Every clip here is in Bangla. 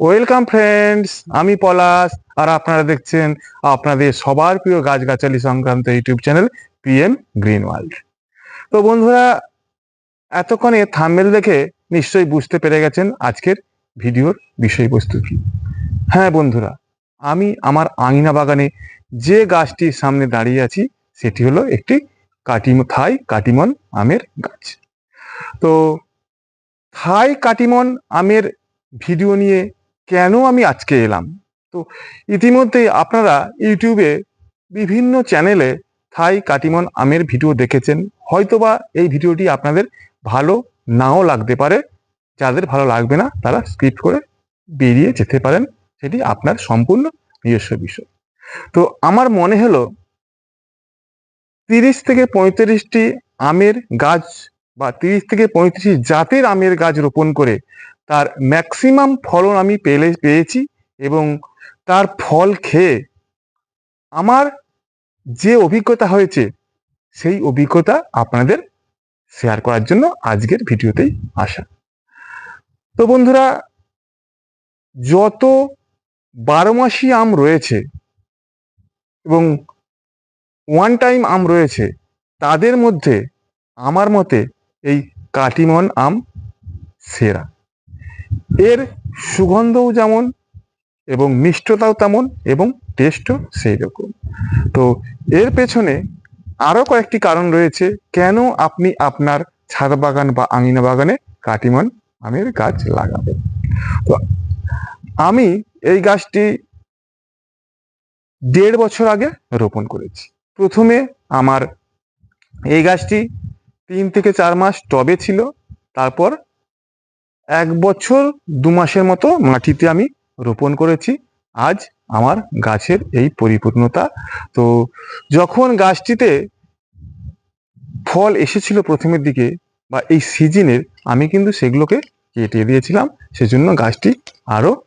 ওয়েলকাম ফ্রেন্ডস আমি পলাশ, আর আপনারা দেখছেন আপনাদের সবার প্রিয় গাছগাছালি সংক্রান্ত YouTube channel PM green world. তো বন্ধুরা, এতক্ষণে থাম্বেল দেখে নিশ্চয়ই বুঝতে পেরে গেছেন আজকের ভিডিওর বিষয়বস্তু কি। হ্যাঁ বন্ধুরা, আমি আমার আঙিনা বাগানে যে গাছটির সামনে দাঁড়িয়ে আছি, সেটি হলো একটি কাটিম, থাই কাটিমন আমের গাছ। তো থাই কাটিমন আমের ভিডিও নিয়ে কেন আমি আজকে এলাম? তো ইতিমধ্যেই আপনারা ইউটিউবে বিভিন্ন চ্যানেলে থাই কাটিমন আমের ভিডিও দেখেছেন। হয়তোবা এই ভিডিওটি আপনাদের ভালো নাও লাগতে পারে। যাদের ভালো লাগবে না, তারা স্কিপ করে বেরিয়ে যেতে পারেন। সেটি আপনার সম্পূর্ণ নিজস্ব বিষয়। তো আমার মনে হলো, তিরিশ থেকে পঁয়ত্রিশটি আমের গাছ বা তিরিশ থেকে পঁয়ত্রিশ জাতের আমের গাছ রোপণ করে তার ম্যাক্সিমাম ফলন আমি পেলে, পেয়েছি এবং তার ফল খেয়ে আমার যে অভিজ্ঞতা হয়েছে, সেই অভিজ্ঞতা আপনাদের শেয়ার করার জন্য আজকের ভিডিওতেই আসা। তো বন্ধুরা, যত বারো মাসি আম রয়েছে এবং ওয়ান টাইম আম রয়েছে, তাদের মধ্যে আমার মতে এই কাটিমন আম সেরা। এর সুগন্ধও যেমন এবং মিষ্টতাও তেমন এবং টেস্টও সেই রকম তো এর পেছনে আরও কয়েকটি কারণ রয়েছে কেন আপনি আপনার ছাদ বাগান বা আঙিনা বাগানে কাটিমন আমের গাছ লাগাবেন। তো আমি এই গাছটি দেড় বছর আগে রোপণ করেছি। প্রথমে আমার এই গাছটি তিন থেকে চার মাস টবে ছিল, তারপর এক বছর দু মাসের মতো মাটিতে আমি রোপণ করেছি। আজ আমার গাছের এই পরিপূর্ণতা। তো যখন গাছটিতে ফল এসেছিল প্রথমের দিকে বা এই সিজনের আমি কিন্তু সেগুলোকে কেটে দিয়েছিলাম। সেজন্য গাছটি আরও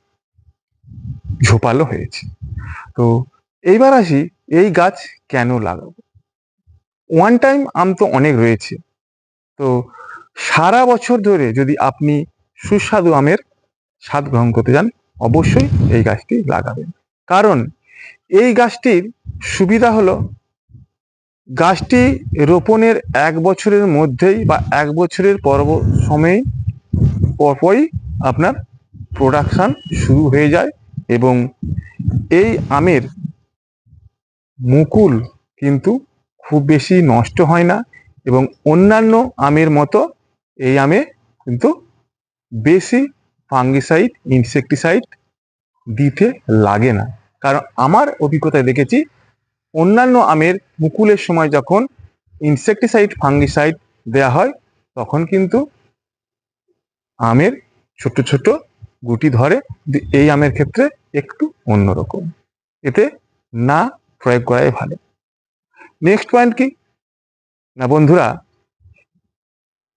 ঝোপালো হয়েছে। তো এইবার আসি, এই গাছ কেন লাগাবো? ওয়ান টাইম আম তো অনেক রয়েছে। তো সারা বছর ধরে যদি আপনি সুস্বাদু আমের স্বাদ গ্রহণ করতে যান অবশ্যই এই গাছটি লাগাবেন। কারণ এই গাছটির সুবিধা হলো, গাছটি রোপণের এক বছরের মধ্যেই বা এক বছরের পর্ব সময়ে পরপরই আপনার প্রোডাকশান শুরু হয়ে যায় এবং এই আমের মুকুল কিন্তু খুব বেশি নষ্ট হয় না এবং অন্যান্য আমের মতো এই আমে কিন্তু বেশি ফাঙ্গিসাইড, ইনসেকটিসাইড দিতে লাগে না। কারণ আমার অভিজ্ঞতায় দেখেছি, অন্যান্য আমের মুকুলের সময় যখন ইনসেকটিসাইড, ফাঙ্গিসাইড দেয়া হয়, তখন কিন্তু আমের ছোট ছোট গুটি ধরে এই আমের ক্ষেত্রে একটু অন্যরকম। এতে না প্রয়োগ করাই ভালো। নেক্সট পয়েন্ট কি? না বন্ধুরা,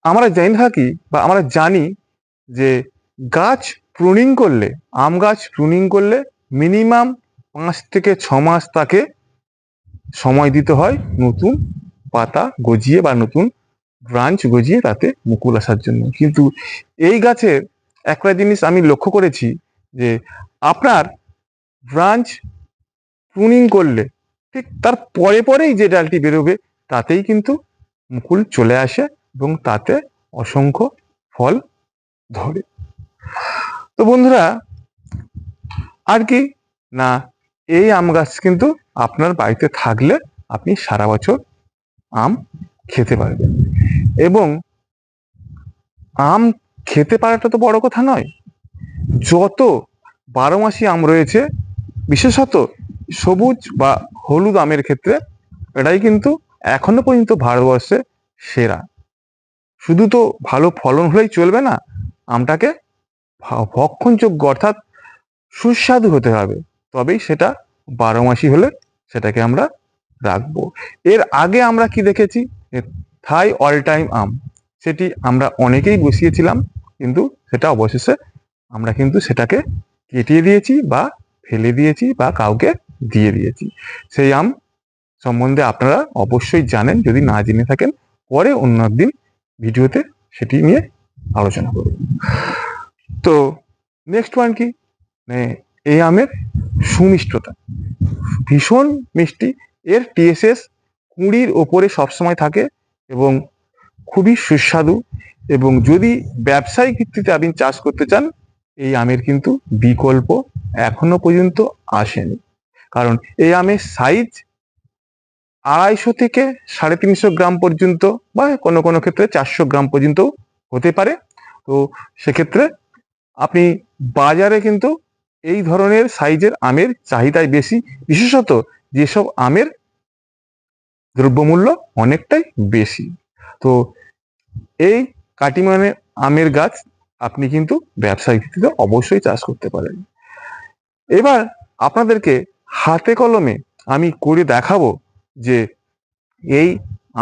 আমরা জেনে থাকি বা আমরা জানি যে গাছ প্রুনিং করলে, আম গাছ প্রুনিং করলে মিনিমাম পাঁচ থেকে ছ মাস তাকে সময় দিতে হয় নতুন পাতা গজিয়ে বা নতুন ব্রাঞ্চ গজিয়ে তাতে মুকুল আসার জন্য। কিন্তু এই গাছের একটা জিনিস আমি লক্ষ্য করেছি যে আপনার ব্রাঞ্চ প্রুনিং করলে ঠিক তার পরে পরেই যে ডালটি বেরোবে তাতেই কিন্তু মুকুল চলে আসে এবং তাতে অসংখ্য ফল ধরে। তো বন্ধুরা, আর কি? না, এই আম গাছ কিন্তু আপনার বাড়িতে থাকলে আপনি সারা বছর আম খেতে পারবেন। এবং আম খেতে পারাটা তো বড় কথা নয়। যত বারো মাসি আম রয়েছে, বিশেষত সবুজ বা হলুদ আমের ক্ষেত্রে, এটাই কিন্তু এখনও পর্যন্ত ভারতবর্ষে সেরা। শুধু তো ভালো ফলন হলেই চলবে না আমটাকে ভক্ষণযোগ্য অর্থাৎ সুস্বাদু হতে হবে। তবেই সেটা বারো মাসি হলে সেটাকে আমরা রাখব। এর আগে আমরা কি দেখেছি? থাই অল টাইম আম। সেটি আমরা অনেকেই বসিয়েছিলাম, কিন্তু সেটা অবশেষে আমরা কিন্তু সেটাকে কেটে দিয়েছি বা ফেলে দিয়েছি বা কাউকে দিয়ে দিয়েছি। সেই আম সম্বন্ধে আপনারা অবশ্যই জানেন। যদি না জেনে থাকেন, পরে অন্য একদিন ভিডিওতে সেটি নিয়ে আলোচনা করব। তো নেক্সট ওয়ান কি? মানে এই আমের সুমিষ্টতা। ভীষণ মিষ্টি। এর টিএসএস কুড়ির ওপরে সবসময় থাকে এবং খুবই সুস্বাদু এবং যদি ব্যবসায়িক ভিত্তিতে আপনি চাষ করতে চান, এই আমের কিন্তু বিকল্প এখনও পর্যন্ত আসেনি। কারণ এই আমের সাইজ আড়াইশো থেকে সাড়ে তিনশো গ্রাম পর্যন্ত বা কোনো কোনো ক্ষেত্রে চারশো গ্রাম পর্যন্ত হতে পারে। তো সেক্ষেত্রে আপনি বাজারে কিন্তু এই ধরনের সাইজের আমের চাহিদাই বেশি। বিশেষত যেসব আমের দ্রব্যমূল্য অনেকটাই বেশি। তো এই কাটিমানের আমের গাছ আপনি কিন্তু ব্যবসায়িক ভিত্তিতে অবশ্যই চাষ করতে পারেন। এবার আপনাদেরকে হাতে কলমে আমি করে দেখাবো যে এই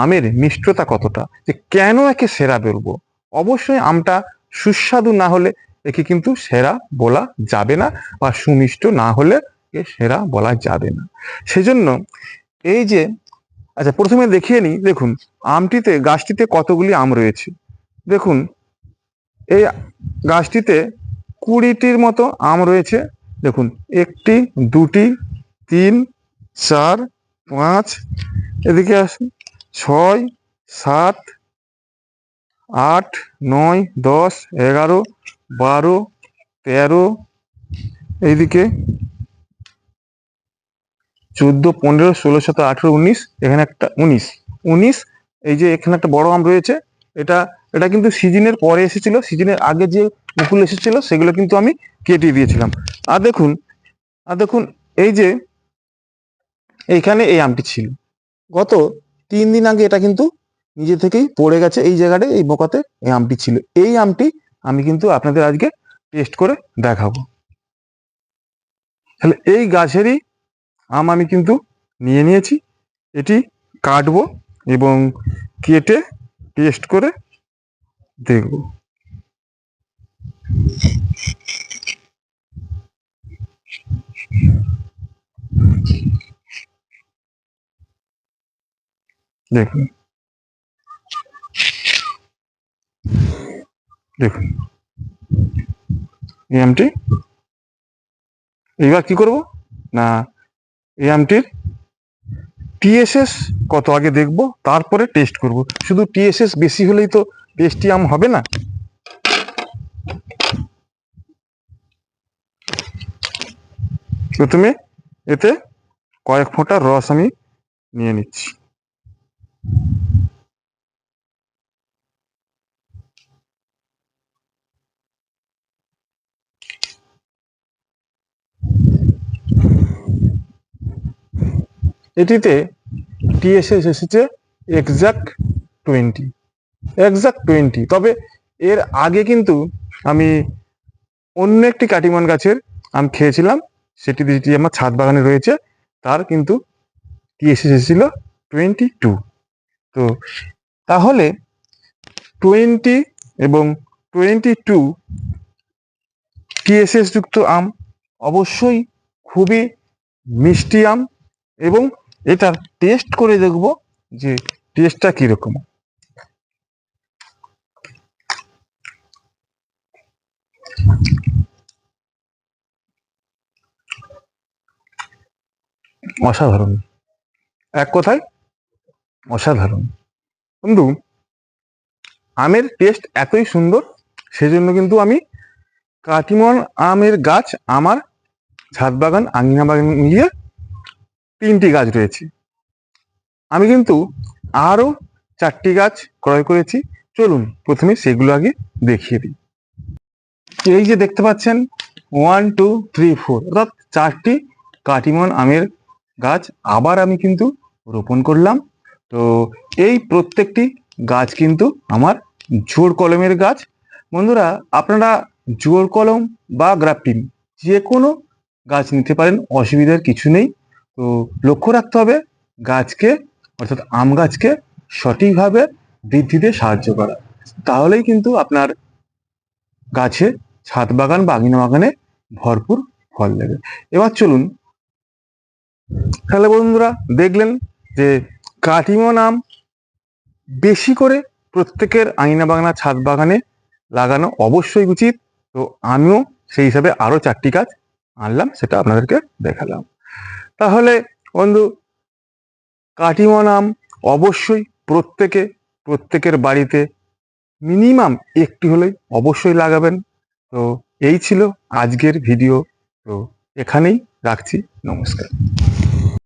আমের মিষ্টতা কতটা, যে কেন একে সেরা বলব। অবশ্যই আমটা সুস্বাদু না হলে একে কিন্তু সেরা বলা যাবে না বা সুমিষ্ট না হলে একে সেরা বলা যাবে না। সেজন্য এই যে আচ্ছা প্রথমে দেখিয়ে নিই, দেখুন, আমটিতে, গাছটিতে কতগুলি আম রয়েছে। দেখুন, এই গাছটিতে কুড়িটির মতো আম রয়েছে। দেখুন, একটি, দুটি, তিন, চার, পাঁচ, এদিকে আসুন, ছয়, সাত আট, নয়, দশ, এগারো, বারো, তেরো, এইদিকে চোদ্দ, পনেরো, ষোলো, সতেরো, আঠেরো, উনিশ, এখানে একটা উনিশ। উনিশ, এই যে এখানে একটা বড় আম রয়েছে, এটা এটা কিন্তু সিজনের পরে এসেছিল, সিজনের আগে যে মুকুল এসেছিল, সেগুলো কিন্তু আমি কেটে দিয়েছিলাম। আর দেখুন আর দেখুন, এই যে এইখানে এই আমটি ছিল। গত তিন দিন আগে এটা কিন্তু নিজে থেকেই পড়ে গেছে এই জায়গাটায় এই বোকাতে এই আমটি ছিল। এই আমটি আমি কিন্তু আপনাদের আজকে টেস্ট করে দেখাবো। তাহলে এই গাছেরই আম আমি কিন্তু নিয়ে নিয়েছি। এটি কাটবো এবং কেটে টেস্ট করে দেখব। দেখুন। দেখুন। এই আমটি এবার কি করব? না, এই আমটির টিএসএস কত আগে দেখব, তারপরে টেস্ট করব। শুধু টিএসএস বেশি হলেই তো টেস্টি আম হবে না? প্রথমে এতে কয়েক ফোঁটা রস আমি নিয়ে নিচ্ছি। এটিতে টিএসএস এসেছে এক্সাক্ট টোয়েন্টি এক্সাক্ট টোয়েন্টি তবে এর আগে কিন্তু আমি অন্য একটি কাটিমন গাছের আম খেয়েছিলাম, সেটি যেটি আমার ছাদ বাগানে রয়েছে, তার কিন্তু টিএসএস এসেছিল টোয়েন্টি টু তো তাহলে টোয়েন্টি এবং টোয়েন্টি টু টিএসএস যুক্ত আম অবশ্যই খুবই মিষ্টি আম এবং এটার টেস্ট করে দেখব যে টেস্টটা কীরকম। অসাধারণ। এক কথায় অসাধারণ। বন্ধু, আমের টেস্ট এতই সুন্দর, সেজন্য কিন্তু আমি কাটিমন আমের গাছ আমার ছাদ বাগান আঙিনা বাগান মিলিয়ে তিনটি গাছ রয়েছে। আমি কিন্তু আরও চারটি গাছ ক্রয় করেছি। চলুন প্রথমে সেগুলো আগে দেখিয়ে দিই। এই যে দেখতে পাচ্ছেন ওয়ান টু থ্রি ফোর অর্থাৎ চারটি কাটিমন আমের গাছ আবার আমি কিন্তু রোপণ করলাম। তো এই প্রত্যেকটি গাছ কিন্তু আমার জোর কলমের গাছ। বন্ধুরা, আপনারা জোর কলম বা গ্রাফটিং যে কোনো গাছ নিতে পারেন, অসুবিধার কিছু নেই। তো লক্ষ্য রাখতে হবে গাছকে, অর্থাৎ আম গাছকে সঠিকভাবে বৃদ্ধিতে সাহায্য করা। তাহলেই কিন্তু আপনার গাছে ছাদ বাগান বা আঙিনা বাগানে ভরপুর ফল দেবে। এবার চলুন। তাহলে বন্ধুরা দেখলেন যে কাটিমন আম বেশি করে প্রত্যেকের আঙিনা বাগানা ছাদ বাগানে লাগানো অবশ্যই উচিত। তো আমিও সেই হিসাবে আরও চারটি গাছ আনলাম, সেটা আপনাদেরকে দেখালাম। তাহলে বন্ধু কাটিমন আম অবশ্যই প্রত্যেকে, প্রত্যেকের বাড়িতে মিনিমাম একটি হলেই অবশ্যই লাগাবেন। তো এই ছিল আজকের ভিডিও তো এখানেই রাখছি। নমস্কার।